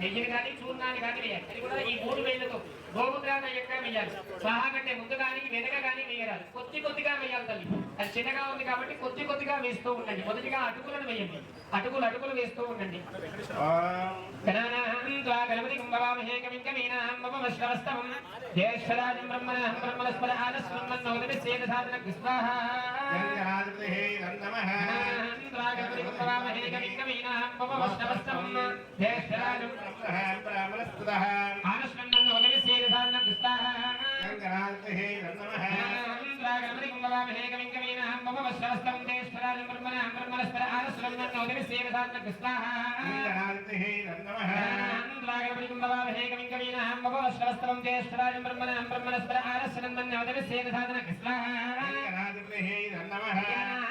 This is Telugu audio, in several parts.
నెయ్యిని కానీ చూర్ణాన్ని కానీ వేయాలి అది కూడా ఈ మూడు వేలతో గోముద్రాన్ని ఎక్కడ వేయాలి స్వాహ కంటే ముందు కానీ వెనక కానీ వేయరాదు కొద్ది కొద్దిగా వేయాలి తల్లి. అది చిన్నగా ఉంది కాబట్టి కొద్ది కొద్దిగా వేస్తూ ఉండండి. మొదటిగా అటుకులను వేయండి. అటుకులు అటుకులు వేస్తూ ఉండండి. గణపతి కుంభవామహే కవిం కవీనాహం మమశ్రవస్తమం జ్యేష్ఠరాజం బ్రహ్మణాహం బ్రహ్మణస్పద ఆనస్మన్మన్నోదమి సేన సాధన త్వా గణపతి కుంభవామహే కవిం కవీనాహం మమశ్రవస్తమం జ్యేష్ఠరాజం ఆనస్మన్మన్నోదమి ब्रह्मस्वरस्तम देश्वराज ब्रह्मण ब्रह्मणस्वर आनस्वरं नोदिनि सेवदात्म कृष्णाः नीलहान्तिः नमः रागपरिकुम्भवावहे कविकवीनाहं भवस्वरस्तम देश्वराज ब्रह्मण ब्रह्मणस्वर आनस्वरं नोदिनि सेवदात्म कृष्णाः नीलहान्तिः नमः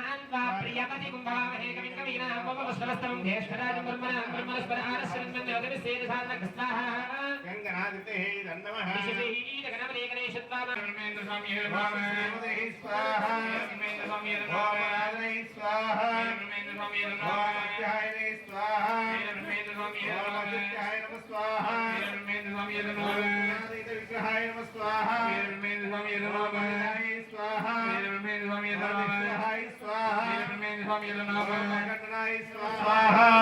గణపతి కుంభామహే కవికవీనామోపవస్వరస్తమం జ్యేష్ఠరాజం బ్రహ్మణాం బ్రహ్మణస్పరారస్వరం నందోదమిసేన సాధనకస్తాః గంగనాదితే దండమః విశేషీత గణపతిగణేశత్వామేంద్ర స్వామి. భావదేహి స్వాహ మేంద్ర స్వామి భావనాదై స్వాహ మేంద్ర స్వామి భావనాదై స్వాహ మేంద్ర స్వామి భావనాదై స్వాహ మేంద్ర స్వామి భావనాదై స్వాహ మేంద్ర స్వామి భావనాదై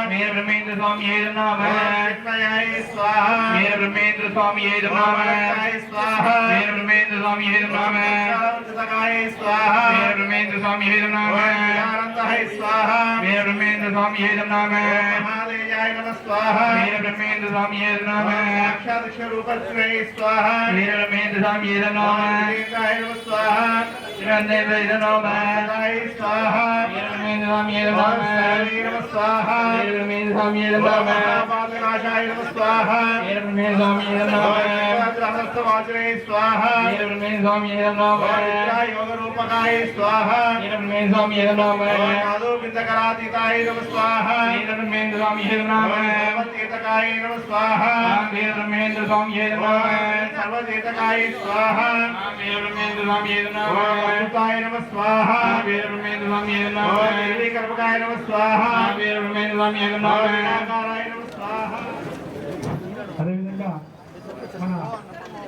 வீரபிரமேந்திர சுவாமியே நம வீரபிரமேந்திர சுவாமியே நம வீரபிரமேந்திர சுவாமியே நம வீரபிரமேந்திர சுவாமியே நம வீரபிரமேந்திர சுவாமியே நம वीराय नमः स्वाहा वीरब्रह्मेन्द्र स्वामिये नमः साक्षात् स्वरूपश्रेय स्वाहा वीरब्रह्मेन्द्र स्वामिये नमः वीराय नमः स्वाहा वीरब्रह्मेन्द्र नमः स्वाहा वीरब्रह्मेन्द्र स्वामिये नमः स्वाहा वीरब्रह्मेन्द्र स्वामिये नमः महाकाशाय नमः स्वाहा। वीरब्रह्मे स्वामिये नमः। वज्रहस्तवाचने स्वाहा। वीरब्रह्मे स्वामिये नमः। वज्राय योगरूपकाय स्वाहा। वीरब्रह्मे स्वामिये नमः। पादो बिन्दकरातीताय नमः स्वाहा। वीरब्रह्मे स्वामिये नमः। सर्वतीतकाय नमः स्वाहा। वीरब्रह्मेन्द्र स्वामिये नमः। सर्वतीतकाय स्वाहा। वीरब्रह्मेन्द्र स्वामिये नमः। अमृताय नमः स्वाहा। वीरब्रह्मेन्द्र स्वामिये नमः। निर्विकल्पकाय नमः स्वाहा। वीरब्रह्मेन्द्र स्वामिये नमः नारायण మన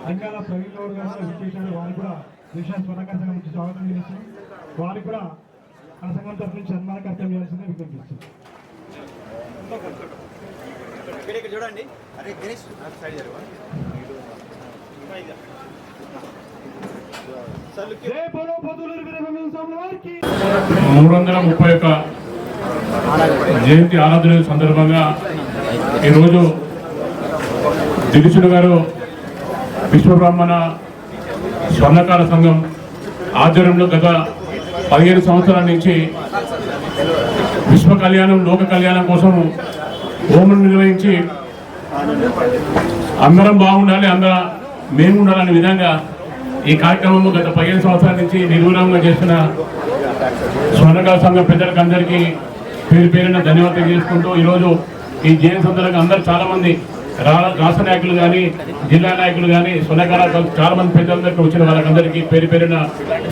లింగాల ప్రవీణ్ గౌడ్ గారు విశేషాలు వారికి కూడా దేశ స్వర్ణకర సంఘం నుంచి స్వాగతం చేస్తున్నాం వారికి కూడా మన సంఘం తరఫు నుంచి సన్మాన కార్యక్రమం చేయాల్సిందే చూడండి. అరే గణేష్. వారికి మూడు వందల ముప్పై ఒక్క జయంతి ఆరాధన సందర్భంగా ఈరోజు దిగుచుడు గారు విశ్వబ్రాహ్మణ స్వర్ణకార సంఘం ఆధ్వర్యంలో గత పదిహేను సంవత్సరాల నుంచి విశ్వ కళ్యాణం లోక కళ్యాణం కోసం హోమం నిర్వహించి అందరం బాగుండాలి అందరం మేము ఉండాలనే విధంగా ఈ కార్యక్రమం గత పదిహేను సంవత్సరాల నుంచి నిర్విరామంగా చేసిన స్వర్ణకార సంఘం పెద్దలకు అందరికీ పేరు పేరున ధన్యవాదాలు చేసుకుంటూ ఈరోజు ఈ జైన్ సందర్భంగా అందరూ చాలామంది రాష్ట్ర నాయకులు కానీ జిల్లా నాయకులు కానీ సునకర చాలా మంది పెద్దలందరికీ వచ్చిన వాళ్ళకందరికీ పేరు పేరున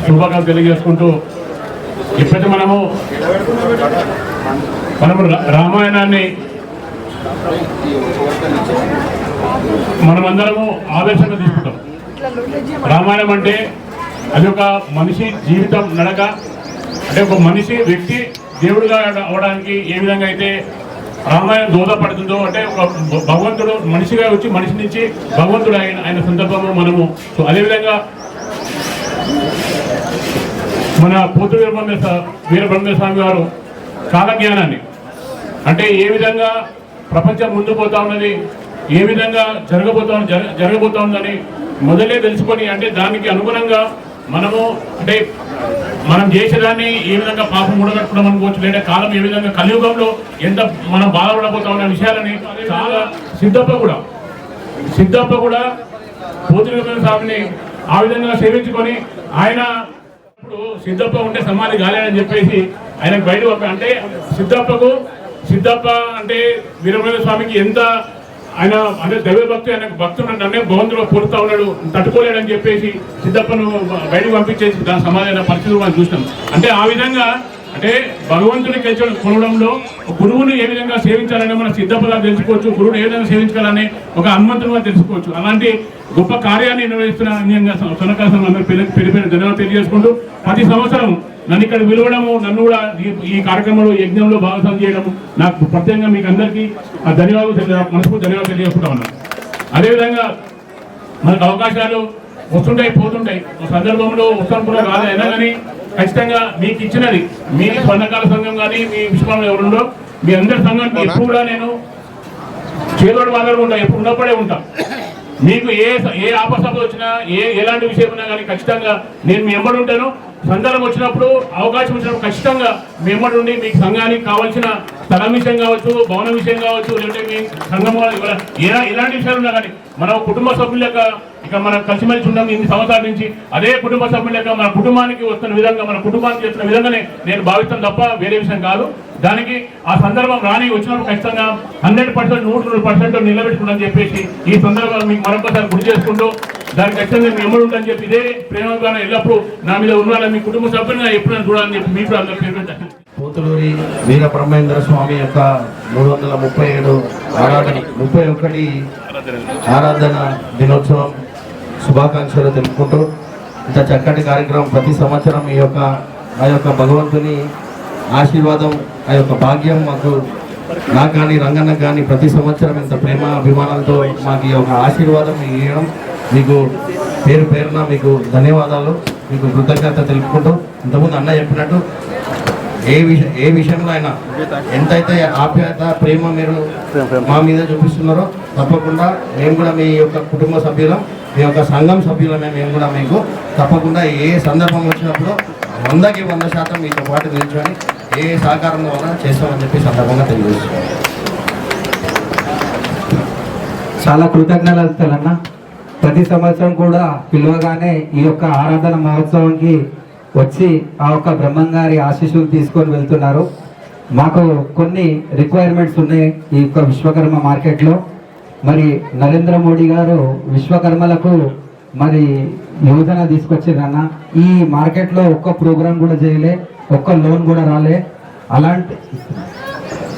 శుభాకాంక్షలు తెలియజేసుకుంటూ ఇప్పటి మనము మనము రా- రామాయణాన్ని మనమందరము ఆవేశంగా తీసుకుంటాం. రామాయణం అంటే అది ఒక మనిషి జీవితం నడక అంటే ఒక మనిషి వ్యక్తి దేవుడిగా అవడానికి ఏ విధంగా అయితే రామాయణం దోహదపడుతుందో అంటే ఒక భగవంతుడు మనిషిగా వచ్చి మనిషి నుంచి భగవంతుడు ఆయన ఆయన సందర్భము మనము సో అదేవిధంగా మన పోతు వీరబ్రహ్మ వీరబ్రహ్మ స్వామి కాలజ్ఞానాన్ని. అంటే ఏ విధంగా ప్రపంచం ముందు పోతా ఉన్నది ఏ విధంగా జరగబోతా జరగబోతా ఉందని మొదలే తెలుసుకొని అంటే దానికి అనుగుణంగా మనము అంటే మనం చేసేదాన్ని ఏ విధంగా పాపం మూడగట్టుకోవడం అనుకోవచ్చు లేదా కాలం ఏ విధంగా కలియుగంలో ఎంత మనం బాధపడబోతాం అనే విషయాలని చాలా సిద్ధప్ప కూడా సిద్ధప్ప కూడా పోతున్న స్వామిని ఆ విధంగా సేవించుకొని ఆయన ఇప్పుడు సిద్ధప్ప ఉంటే సమాధి కాలేదని చెప్పేసి ఆయనకు బయట అంటే సిద్ధప్పకు సిద్ధప్ప అంటే వీరభద్ర స్వామికి ఎంత ఆయన అంటే దైవ భక్తి ఆయన భక్తుడు నన్నే భగవంతుడు పొడుతా ఉన్నాడు తట్టుకోలేడని చెప్పేసి సిద్ధప్పను బయటకు పంపించేసి దాని సమాధాన పరిస్థితులు మనం చూసినాం. అంటే ఆ విధంగా అంటే భగవంతుని కలిసి కొనడంలో గురువుని ఏ విధంగా సేవించాలని మన సిద్ధపదాలు తెలుసుకోవచ్చు గురువుని ఏ విధంగా సేవించాలని ఒక హనుమంతుని తెలుసుకోవచ్చు. అలాంటి గొప్ప కార్యాన్ని నిర్వహిస్తున్న అన్యంగా సొనకాసం అందరూ పేరు పేరు పేరు ధన్యవాదాలు తెలియజేసుకుంటూ ప్రతి సంవత్సరం నన్ను ఇక్కడ పిలవడము నన్ను కూడా ఈ- కార్యక్రమంలో యజ్ఞంలో భాగస్వామ్యం చేయడం నాకు ప్రత్యేకంగా మీకు అందరికీ ఆ ధన్యవాదాలు మనస్ఫూర్తి ధన్యవాదాలు తెలియజేసుకుంటా ఉన్నాను. అదేవిధంగా మనకు అవకాశాలు వస్తుంటాయి పోతుంటాయి. ఒక సందర్భంలో వస్తాను కూడా రాదు అయినా కానీ ఖచ్చితంగా మీకు ఇచ్చినది మీ స్వర్ణకాల సంఘం కానీ మీ విశ్వకర్మ ఎవరుండో మీ అందరి సంఘం ఎప్పుడు కూడా నేను చేదోడు వాదోడు ఉంటా ఎప్పుడు ఉన్నప్పుడే ఉంటా. మీకు ఏ ఏ ఆపశబ్దం వచ్చినా ఏ ఎలాంటి విషయం ఉన్నా కానీ ఖచ్చితంగా నేను మీ ఎంబడి ఉంటాను. సందర్భం వచ్చినప్పుడు అవకాశం వచ్చినప్పుడు ఖచ్చితంగా మీ ఎంబడి ఉండి మీకు సంఘానికి కావాల్సిన స్థలం విషయం కావచ్చు భవన విషయం కావచ్చు లేదంటే మీ సంఘం ఎలా- ఎలాంటి విషయాలు ఉన్నా కానీ మన కుటుంబ సభ్యుల యొక్క ఇక మనం కలిసిమెలిసి ఉన్నాం ఇన్ని సంవత్సరాల నుంచి అదే కుటుంబ సభ్యుల యొక్క మన కుటుంబానికి వస్తున్న విధంగా మన కుటుంబానికి చేస్తున్న విధంగానే నేను భావిస్తాను తప్ప వేరే విషయం కాదు. దానికి ఆ సందర్భం రాని వచ్చినప్పుడు ఖచ్చితంగా హండ్రెడ్ పర్సెంట్ నూట నూరు పర్సెంట్ నిలబెట్టుకుందని చెప్పేసి ఈ సందర్భంగా మీకు మరొకసారి గుర్తు చేసుకుంటూ దానికి ఖచ్చితంగా మీ ఎమ్మడు ఉందని చెప్పి ఇదే ప్రేమగా ఎల్లప్పుడూ నా మీద ఉండాలని మీ కుటుంబ సభ్యులుగా ఎప్పుడైనా చూడాలని చెప్పి మీకు అందరూ పేరు పోతులూరి వీర బ్రహ్మేంద్ర స్వామి యొక్క మూడు వందల ముప్పై ఏడు ఆరాధన ముప్పై ఒకటి ఆరాధన దినోత్సవం శుభాకాంక్షలు తెలుపుకుంటూ ఇంత చక్కటి కార్యక్రమం ప్రతి సంవత్సరం ఈ యొక్క ఆ యొక్క భగవంతుని ఆశీర్వాదం ఆ యొక్క భాగ్యం మాకు నాకు కానీ రంగన్న కానీ ప్రతి సంవత్సరం ఇంత ప్రేమ అభిమానాలతో మాకు ఈ యొక్క ఆశీర్వాదం మీకు ఇవ్వడం మీకు పేరు పేరున మీకు ధన్యవాదాలు. మీకు కృతజ్ఞత తెలుపుకుంటూ ఇంతకుముందు అన్న చెప్పినట్టు ఏ విషయం ఏ విషయంలో అయినా ఎంతైతే ఆప్యాయత ప్రేమ మీరు మా మీద చూపిస్తున్నారో తప్పకుండా మేము కూడా మీ యొక్క కుటుంబ సభ్యులం మీ యొక్క సంఘం సభ్యులమే మేము కూడా మీకు తప్పకుండా ఏ సందర్భం వచ్చినప్పుడు వందకి వంద శాతం మీతో పాటు నిల్చొని ఏ సహకారం వల్ల చేస్తామని చెప్పి సందర్భంగా తెలియజేస్తున్నాం చాలా కృతజ్ఞతలు అన్న ప్రతి సంవత్సరం కూడా పిలువగానే ఈ యొక్క ఆరాధన మహోత్సవానికి వచ్చి ఆ యొక్క బ్రహ్మంగారి ఆశీస్సులు తీసుకొని వెళ్తున్నారు. మాకు కొన్ని రిక్వైర్మెంట్స్ ఉన్నాయి ఈ యొక్క విశ్వకర్మ మార్కెట్లో. మరి నరేంద్ర మోడీ గారు విశ్వకర్మలకు మరి యోజన తీసుకొచ్చిందన్న ఈ మార్కెట్లో ఒక్క ప్రోగ్రామ్ కూడా చేయలే ఒక్క లోన్ కూడా రాలే. అలాంటి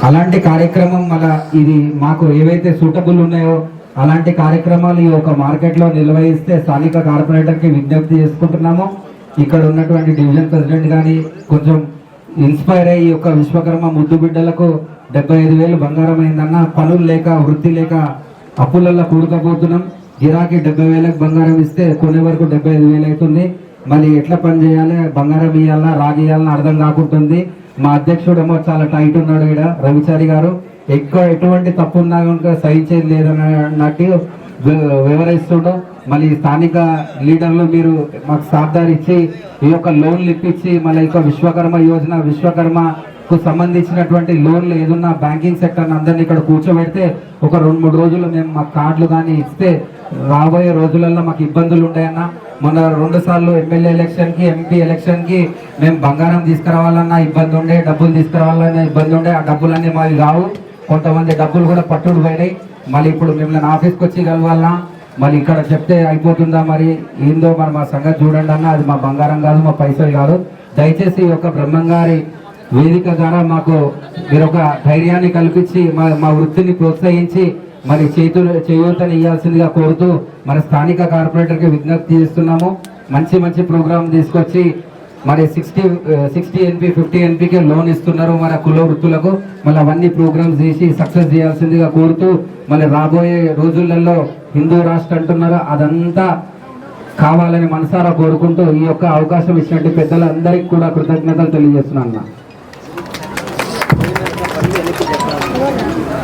అలాంటి కార్యక్రమం మన ఇది మాకు ఏవైతే సూటబుల్ ఉన్నాయో అలాంటి కార్యక్రమాలు ఈ ఒక మార్కెట్లో నిర్వహిస్తే స్థానిక కార్పొరేటర్కి విజ్ఞప్తి చేసుకుంటున్నాము. ఇక్కడ ఉన్నటువంటి డివిజన్ ప్రెసిడెంట్ కానీ కొంచెం ఇన్స్పైర్ అయ్యి యొక్క విశ్వకర్మ ముద్దు బిడ్డలకు డెబ్బై ఐదు వేలు బంగారం అయిందన్న పనులు లేక వృత్తి లేక అప్పులల్లో కూడుకపోతున్నాం గిరాకీ డెబ్బై వేలకు బంగారం ఇస్తే కొనే వరకు డెబ్బై ఐదు వేలు అవుతుంది. మళ్ళీ ఎట్లా పని చేయాలి? బంగారం ఇవ్వాలా రాగి ఇవ్వాలని అర్థం కాకుంటుంది. మా అధ్యక్షుడు ఏమో చాలా టైట్ ఉన్నాడు ఇక్కడ రవిచారి గారు. ఎక్కువ ఎటువంటి తప్పు ఉన్నా కనుక సహించేది లేదన్నట్టు వి- వివరిస్తుండో. మళ్ళీ స్థానిక లీడర్లు మీరు మాకు సాధారణ ఇచ్చి ఈ యొక్క లోన్లు ఇప్పించి మళ్ళీ ఈ యొక్క విశ్వకర్మ యోజన విశ్వకర్మకు సంబంధించినటువంటి లోన్లు ఏదున్నా బ్యాంకింగ్ సెక్టర్ అందరినీ ఇక్కడ కూర్చోబెడితే ఒక రెండు మూడు రోజులు మేము మా కార్డులు కానీ ఇస్తే రాబోయే రోజులలో మాకు ఇబ్బందులు ఉంటాయన్న. మొన్న రెండు సార్లు ఎమ్మెల్యే ఎలక్షన్కి ఎంపీ ఎలక్షన్కి మేము బంగారం తీసుకురావాలన్నా ఇబ్బంది ఉండే డబ్బులు తీసుకురావాలన్నా ఇబ్బంది ఉండే. ఆ డబ్బులన్నీ మావి కావు కొంతమంది డబ్బులు కూడా పట్టుడు పోయినాయి. మళ్ళీ ఇప్పుడు మిమ్మల్ని ఆఫీస్కి వచ్చి కలవాలన్నా మళ్ళీ ఇక్కడ చెప్తే అయిపోతుందా మరి? ఏందో మరి మా సంగతి చూడండి అన్న. అది మా బంగారం కాదు మా పైసలు కాదు. దయచేసి ఈ యొక్క బ్రహ్మంగారి వేదిక ద్వారా మాకు మీరు ఒక ధైర్యాన్ని కల్పించి మా మా వృత్తిని ప్రోత్సహించి మరి చేతులు చేయూతలు ఇవ్వాల్సిందిగా కోరుతూ మన స్థానిక కార్పొరేటర్కి విజ్ఞప్తి చేస్తున్నాము. మంచి మంచి ప్రోగ్రాం తీసుకొచ్చి మరి sixty sixty NP fifty NPK loan ఇస్తున్నారు మన కుల వృత్తులకు. మళ్ళీ అవన్నీ ప్రోగ్రామ్స్ చేసి సక్సెస్ చేయాల్సిందిగా కోరుతూ మళ్ళీ రాబోయే రోజులలో హిందూ రాష్ట్ర అంటున్నారు? అదంతా కావాలని మనసారా కోరుకుంటూ ఈ యొక్క అవకాశం ఇచ్చినట్టు పెద్దలందరికీ కూడా కృతజ్ఞతలు తెలియజేస్తున్నాను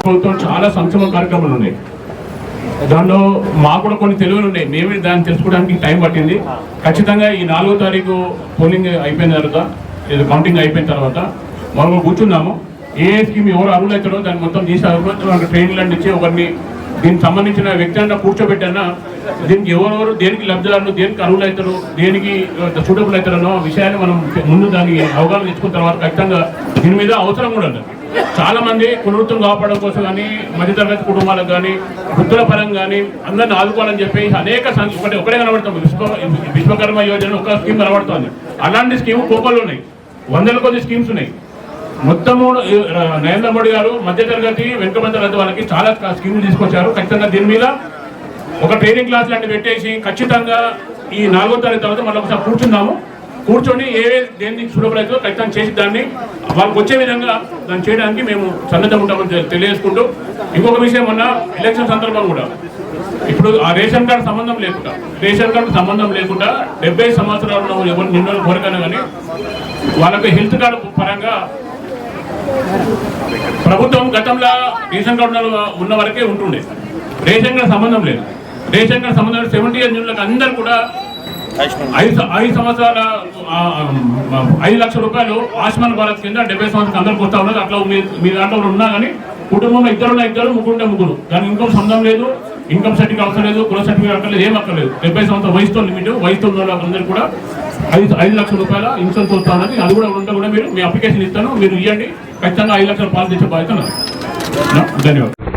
ప్రభుత్వం చాలా సంక్షేమ కార్యక్రమాలు ఉన్నాయి. దానిలో మాకు కూడా కొన్ని తెలివిలు ఉన్నాయి. మేమే దాన్ని తెలుసుకోవడానికి టైం పట్టింది. ఖచ్చితంగా ఈ నాలుగో తారీఖు పోలింగ్ అయిపోయిన తర్వాత ఇది కౌంటింగ్ అయిపోయిన తర్వాత మనం కూర్చున్నాము. ఏ స్కీమ్ ఎవరు అరువులు అవుతారో దాన్ని మొత్తం తీసి మనకు ట్రైనింగ్ ఒకరిని దీనికి సంబంధించిన వ్యక్తి అన్న కూర్చోబెట్టన్నా దీనికి ఎవరెవరు దేనికి లబ్ధిదారులు దేనికి అర్హులు అవుతారు దేనికి సూటబుల్ అవుతారనో విషయాన్ని మనం ముందు దానికి అవగాహన తెచ్చుకున్న తర్వాత ఖచ్చితంగా దీని మీద అవసరం కూడా ఉంది చాలా మంది కులవృత్తులు కాపాడడం కోసం కానీ మధ్యతరగతి కుటుంబాలకు కానీ వృత్తుల పరంగా కానీ అందరిని ఆదుకోవాలని చెప్పి అనేక సం- ఒకటి ఒకటే కనబడుతుంది. విశ్వ విశ్వకర్మ యోజన ఒక స్కీమ్ కనబడుతుంది. అలాంటి స్కీమ్ కోపలు ఉన్నాయి. వందల కొద్ది స్కీమ్స్ ఉన్నాయి. మొత్తము నరేంద్ర మోడీ గారు మధ్యతరగతి వెనుకబంద రద్దు వాళ్ళకి చాలా క- స్కీములు తీసుకొచ్చారు. ఖచ్చితంగా దీని మీద ఒక ట్రైనింగ్ క్లాస్ లాంటివి పెట్టేసి ఖచ్చితంగా ఈ నాలుగో తారీఖు తర్వాత మళ్ళీ ఒకసారి కూర్చుందాము. కూర్చొని ఏ ఏ దేనికి ఖచ్చితంగా చేసి దాన్ని వాళ్ళకి వచ్చే విధంగా దాన్ని చేయడానికి మేము సన్నద్ధం ఉంటామని తెలియజేసుకుంటూ ఇంకొక విషయం మొన్న ఎలక్షన్ సందర్భం కూడా. ఇప్పుడు ఆ రేషన్ కార్డు సంబంధం లేకుండా రేషన్ కార్డు సంబంధం లేకుండా డెబ్బై సంవత్సరాలు ఉన్న ఎవరు నిన్న కోరికైనా కానీ వాళ్ళకు హెల్త్ కార్డు పరంగా ప్రభుత్వం గతంలో రేషన్ కార్డు ఉన్న- వరకే ఉంటుండే. రేషన్ కార్డు సంబంధం లేదు. రేషన్ కార్డు సంబంధం సెవెంటీ ఇయర్స్ అందరూ అందరు కూడా ఐదు ఐదు సంవత్సరాల ఐదు లక్షల రూపాయలు ఆయుష్మాన్ భారత్ కింద డెబ్బై సంవత్సరాలు అందరూ వస్తా ఉన్నది. అట్లా మీ మీ దాంట్లో ఉన్నా కానీ కుటుంబంలో ఇద్దరు ఉన్న ఇద్దరు ముగ్గురు ఉంటే ముగ్గురు. దాని ఇన్కమ్ సంబంధం లేదు ఇన్కమ్ సర్టిఫికేట్ అవసరం లేదు గృహ సర్టిఫికేట్ అక్కర్లేదు ఏం అక్కర్లేదు. డెబ్బై సంవత్సరాల వయసుతో లిమిట్ వయసుతో ఉన్న వాళ్ళందరూ కూడా ఐదు ఐదు లక్షల రూపాయల ఇన్సూరెన్స్ వస్తా ఉన్నది అది కూడా ఉంటే కూడా మీరు మీ అప్లికేషన్ ఇస్తాను మీరు ఇవ్వండి ఖచ్చితంగా ఐదు లక్షల పాలు తెచ్చే బాధ్యత ధన్యవాదాలు.